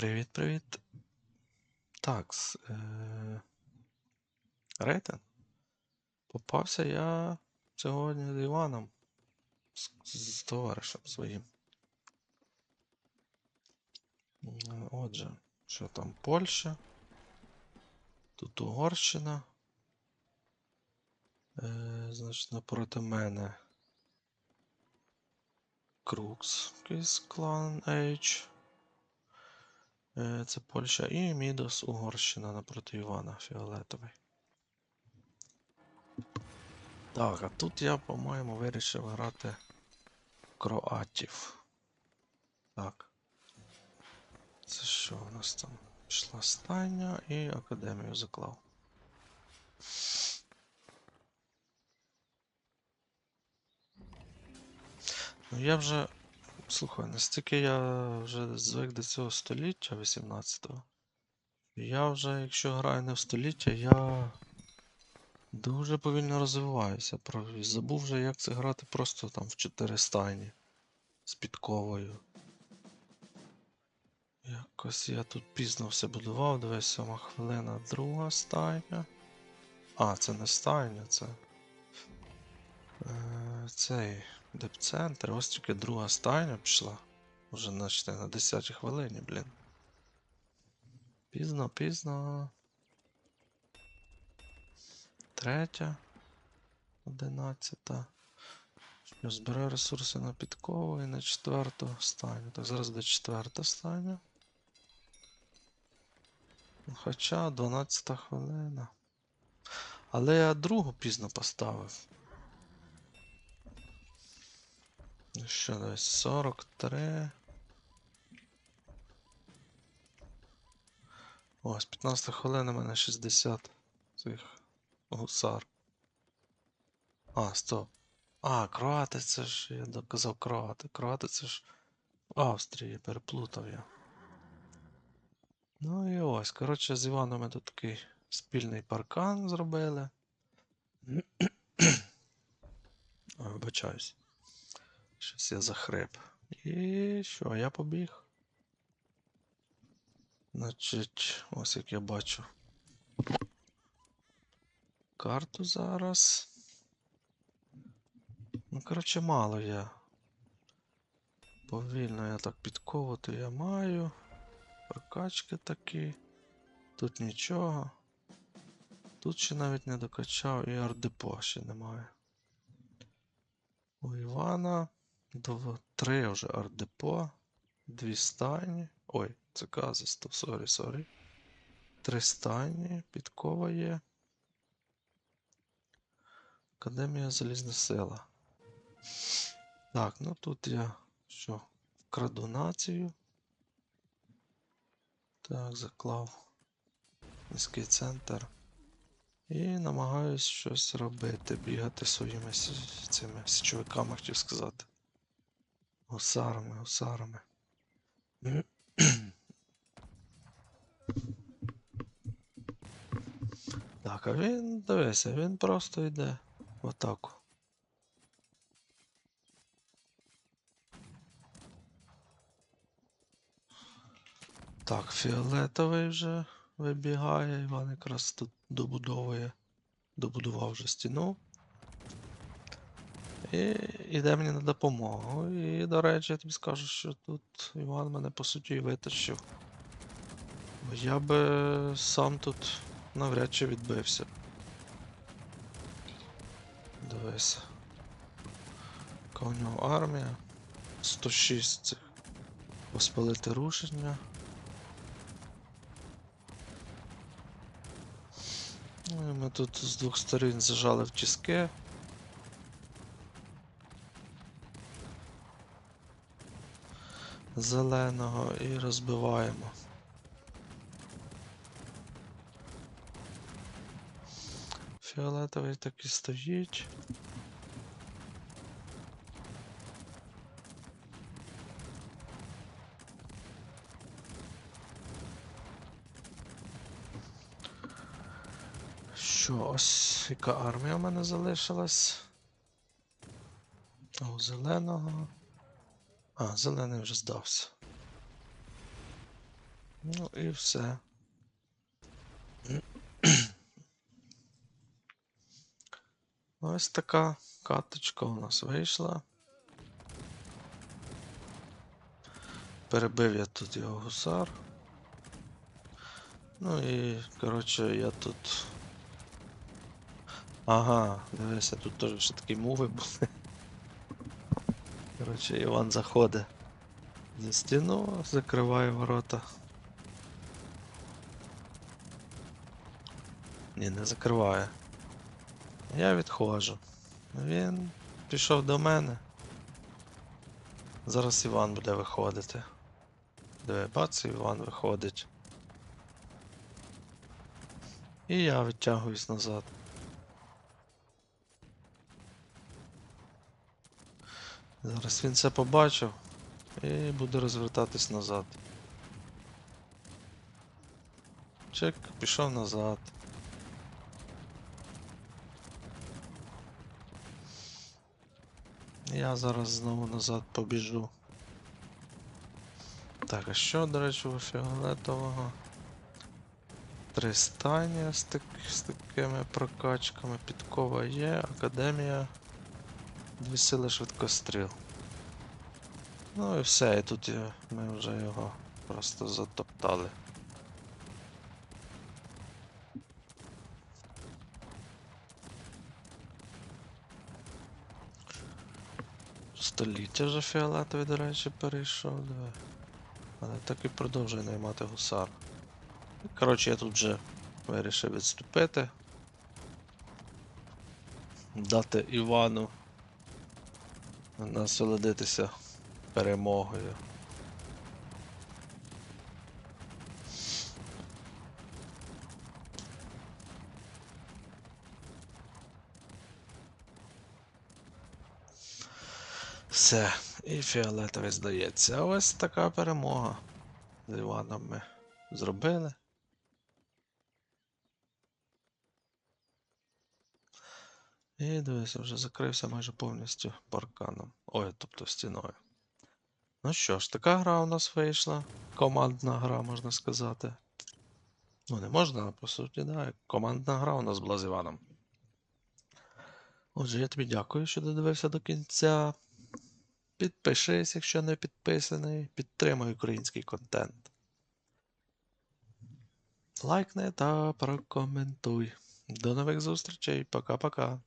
Привіт-привіт. Так, с- е... рейтинг. Попався я сьогодні з Іваном, з, з товаришем своїм. Отже, що там Польща, тут Угорщина. Е, значить, напроти мене Крукс, якийсь клан H. Е, Це Польща і Мідос Угорщина напроти Івана Фіолетовий. Так, а тут я, по-моєму, вирішив грати Кроатів. Так. Це що у нас там? Пішла стайня і академію заклав. Ну я вже. Слухай, настільки я вже звик до цього століття 18-го. Я вже, якщо граю не в століття, я дуже повільно розвиваюся. Забув вже, як це грати просто там в 4 стайні з підковою. Якось я тут пізно все будував, дивись, сьома хвилина, друга стайня. А, це не стайня, це. Е, цей депцентр, ось тільки друга стайня пішла. Уже наче на 10 хвилині, блін. Пізно, пізно. Третя. Одинадцята. Збираю ресурси на підкову і на четверту стайню. Так, зараз буде четверта стайня. Ну, Хоча 12 хвилина. Але я другу пізно поставив. Ну що, десь 43. Ось, 15 хвилина, у мене 60 цих гусар. А, стоп. А, кроати це ж, я доказав кроати. Кроати це ж Австрії, переплутав я. Ну і ось, коротше, з Іваном ми тут такий спільний паркан зробили. Вибачаюсь. Щось я захрип. І що, я побіг. Значить, ось як я бачу. Карту зараз. Ну, коротше, мало я. Повільно я так підковувати я маю. Прокачки такі. Тут нічого. Тут ще навіть не докачав і ардепо ще немає. У Івана дв- три вже ардепо, дві стайні. Ой, це казисто, сорі, сорі. Три стайні, підкова є. Академія Залізна сила. Так, ну тут я що? Краду націю. Так, заклав низький центр. І намагаюсь щось робити, бігати своїми цими січовиками, хотів сказати. Гусарами, гусарами. Так, а він, дивися, він просто йде в атаку. Так, фіолетовий вже вибігає, Іван якраз тут добудовує, добудував вже стіну. І йде мені на допомогу. І, до речі, я тобі скажу, що тут Іван мене по суті і витащив. Бо я би сам тут навряд чи відбився. Дивися. Яка у нього армія. 106 цих. Поспалити рушення. Ну і ми тут з двох сторін зажали в тіски. Зеленого і розбиваємо. Фіолетовий так і стоїть. Що, ось яка армія в мене залишилась? У зеленого. А, зелений вже здався. Ну і все. Ось така каточка у нас вийшла. Перебив я тут його гусар. Ну і, коротше, я тут. Ага, дивися, тут теж ще такі мови були. Коротше, Іван заходить за стіну, закриває ворота. Ні, не закриває. Я відходжу. Він пішов до мене. Зараз Іван буде виходити. Диви, бац, Іван виходить. І я відтягуюсь назад. Зараз він це побачив і буде розвертатись назад. Чек, пішов назад. Я зараз знову назад побіжу. Так, а що, до речі, у фіолетового? Три стайні з, так, з такими прокачками. Підкова є, академія. Дві сили швидкостріл. Ну і все, і тут ми вже його просто затоптали. Століття вже фіолетовий, до речі, перейшов, диви. Але так і продовжує наймати гусар. Коротше, я тут вже вирішив відступити. Дати Івану насолодитися перемогою. Все, і фіолетовий здається. Ось така перемога. З Іваном ми зробили. І дивися, вже закрився майже повністю парканом. Ой, тобто стіною. Ну що ж, така гра у нас вийшла. Командна гра, можна сказати. Ну, не можна, а по суті, да. Командна гра у нас була з Іваном. Отже, я тобі дякую, що додивився до кінця. Підпишись, якщо не підписаний. Підтримай український контент. Лайкни та прокоментуй. До нових зустрічей. Пока-пока.